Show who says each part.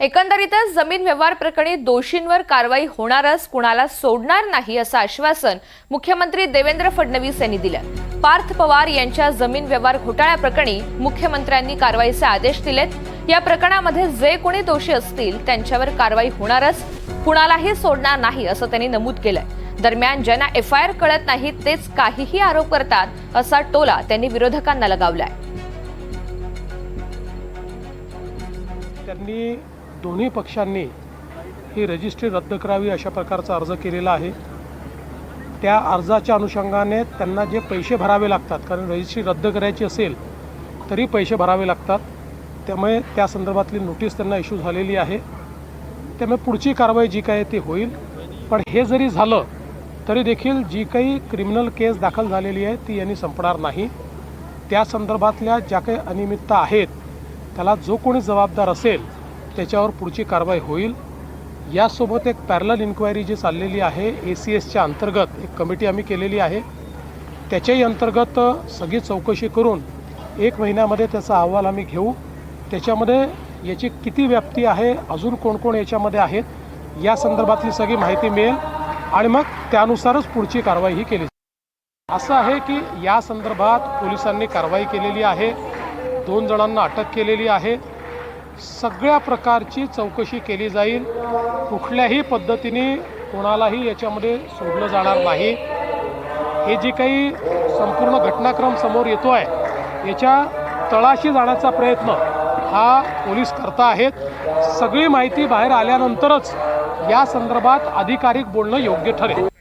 Speaker 1: एकंदरीतच जमीन व्यवहार प्रकरणी दोषींवर कारवाई होणारच कुणाला सोडणार नाही असं आश्वासन मुख्यमंत्री देवेंद्र फडणवीस यांनी दिलं. पार्थ पवार यांच्या जमीन व्यवहार घोटाळ्याप्रकरणी मुख्यमंत्र्यांनी कारवाईचे आदेश दिलेत. या प्रकरणामध्ये जे कोणी दोषी असतील त्यांच्यावर कारवाई होणारच कुणालाही सोडणार नाही असं त्यांनी नमूद केलंय. दरम्यान ज्यांना एफ आय आर कळत नाही तेच काहीही आरोप करतात असा टोला त्यांनी विरोधकांना लगावलाय.
Speaker 2: त्यांनी दोन्ही पक्षांनी ही रजिस्ट्री रद्द करावी अशा प्रकारचा अर्ज केलेला आहे. त्या अर्जाच्या अनुषंगाने त्यांना जे पैसे भरावे लागतात कारण रजिस्ट्री रद्द करायची असेल तरी पैसे भरावे लागतात. त्यामुळे त्या संदर्भातली नोटीस त्यांना इश्यू झालेली आहे. त्यामुळे पुढची कारवाई जी काय आहे ती होईल. पण हे जरी झालं तरी देखील जी काही क्रिमिनल केस दाखल झालेली आहे ती यांनी संपणार नाही. त्या संदर्भातल्या ज्या काही अनियमितता आहेत त्याला जो कोणी जबाबदार असेल त्याच्यावर पुढची कारवाई होईल. यासोबत एक पॅरलल इन्क्वायरी जी चाललेली आहे ए सी एसच्या अंतर्गत एक कमिटी आम्ही केलेली आहे. त्याच्याही अंतर्गत सगळी चौकशी करून एक महिन्यामध्ये त्याचा अहवाल आम्ही घेऊ. त्याच्यामध्ये याची किती व्याप्ती आहे अजून कोण कोण याच्यामध्ये आहेत या संदर्भातली सगळी माहिती मिळेल. आणि मग त्यानुसारच पुढची कारवाई ही केली जाईल. असं आहे की या संदर्भात पोलिसांनी कारवाई केलेली आहे. दोन जणांना अटक केलेली आहे. सगळ्या प्रकारची चौकशी केली जाईल. कुठल्याही पद्धतीने कोणालाही याच्यामध्ये सोडलं जाणार नाही. हे जी काही संपूर्ण घटनाक्रम समोर येतो आहे याच्या तळाशी जाण्याचा प्रयत्न हा पोलीस करता आहेत. सगळी माहिती बाहेर आल्यानंतरच या संदर्भात अधिकारिक बोलणं योग्य ठरेल.